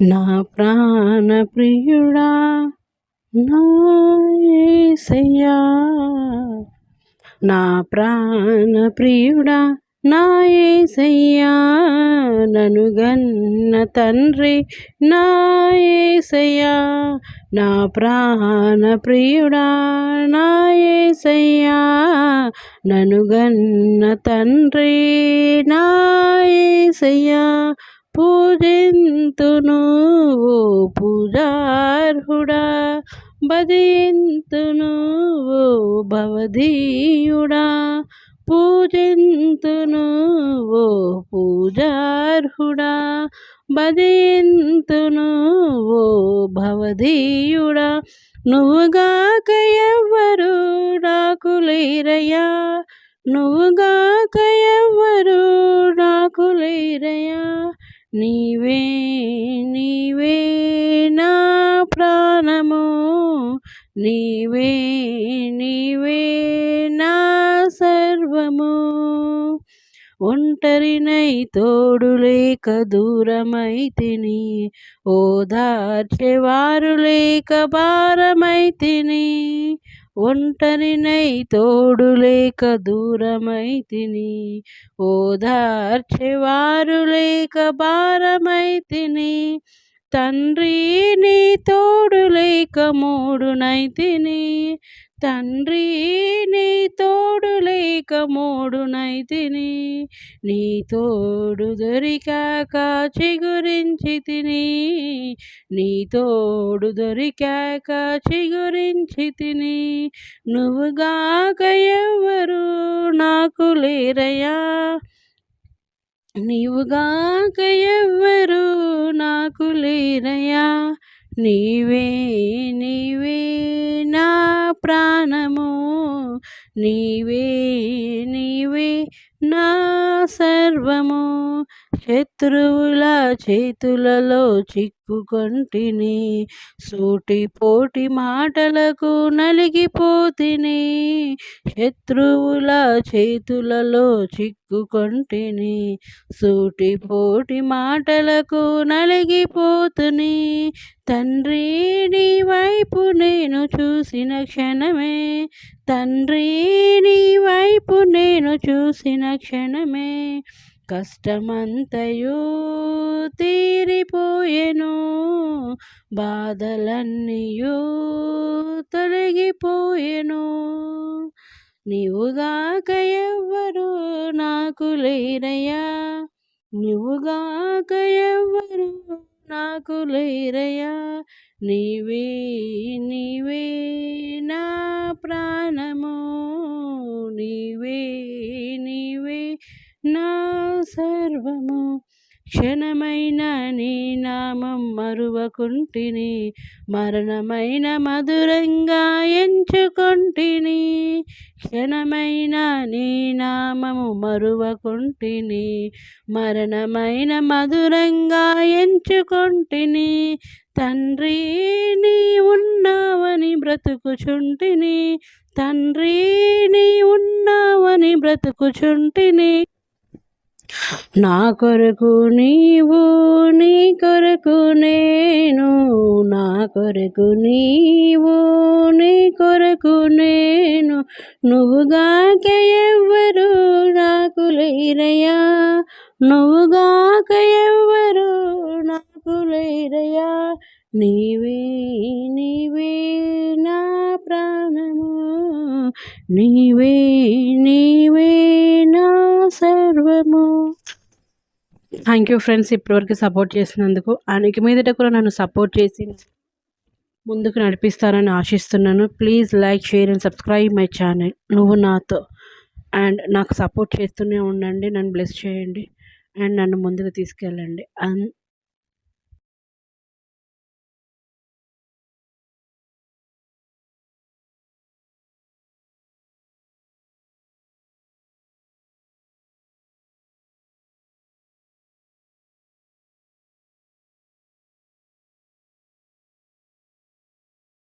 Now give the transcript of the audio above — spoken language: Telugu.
నా ప్రాణ ప్రియుడా నాయసయ్యా నా ప్రాణ ప్రియుడా నాయసయ్యా నను గన్న తండ్రి నాయసయ్యా నా ప్రాణ ప్రియుడా నాయసయ్యా నను గన్న తండ్రి నాయసయ్యా పూజెంతును ఓ పూజార్హుడా బదింతును ఓ భవధీయుడా? పూజెంతును ఓ పూజార్హుడా బదింతును ఓ భవధీయుడా? నువ్వుగాక ఎవ్వరు డాకులేరయ్యా నువ్వుగాక ఎవ్వరు డాకులేరయ్యా నీవే నీవే నా ప్రాణము. నీవే నీవే నా సర్వము. ఒంటరినై తోడు లేక దూరమైతిని. ఓదార్చేవారు లేక భారమైతిని. ఒంటరినై తోడు లేక దూరమై తిని ఓదార్చేవారు లేక భారమై తిని తండ్రి నీ తోడు లేక మూడునై తిని తండ్రి నీ తోడు లేక మూడునై తిని నీ తోడు దొరికాక చిగురించి తిని నీ తోడు దొరికాక చిగురించి తిని నువ్వుగాక ఎవరు నాకు లేరయ్యా. నీవుగాక ఎవ్వరు నాకు లేరయ్యా. నీవే నీవే. ప్రాణము నీవే నీవే నా సర్వము. శత్రువుల చేతులలో చిక్కుకొంటిని సూటిపోటి మాటలకు నలిగిపోతిని శత్రువుల చేతులలో చిక్కుకొంటిని సూటిపోటి మాటలకు నలిగిపోతుని తండ్రి నీవ వైపు నేను చూసిన క్షణమే తండ్రి నీ వైపు నేను చూసిన క్షణమే కష్టమంతయు తీరిపోయెను బాధలన్నీయు తొలగిపోయెను. నీవుగాక ఎవ్వరు నాకు లేరయ్యా నువ్వుగాక ఎవ్వరు నాకు లేరయ్యా. నీవే నీవే నా ప్రాణము. నీవే నీవే నా సర్వము. క్షణమైన నీ నామం మరువకుంటిని మరణమైన మధురంగా ఎంచుకొంటిని. క్షణమైన నీ నామము మరువకుంటిని మరణమైన మధురంగా ఎంచుకొంటిని. తండ్రి నీ ఉన్నావని బ్రతుకుచుంటిని. తండ్రి నీ ఉన్నావని బ్రతుకుచుంటిని. నా కొరకు నీవు నీ కొరకు నేను నా కొరకు నీవు నీ కొరకు నేను. నువ్వుగాక ఎవ్వరు నాకు లేరయ్యా. నువ్వుగాక ఎవ్వరు నాకు లేరయ్యా. నీవే నీవే నా ప్రాణము. నీవే నీ థ్యాంక్ యూ ఫ్రెండ్స్ ఇప్పటివరకు సపోర్ట్ చేసినందుకు. ఆయనకి మీదట కూడా నన్ను సపోర్ట్ చేసి ముందుకు నడిపిస్తారని ఆశిస్తున్నాను. Please like share and subscribe my channel నువ్వు నాతో అండ్ నాకు సపోర్ట్ చేస్తూనే ఉండండి. నన్ను బ్లెస్ చేయండి. అండ్ నన్ను ముందుకు తీసుకెళ్ళండి.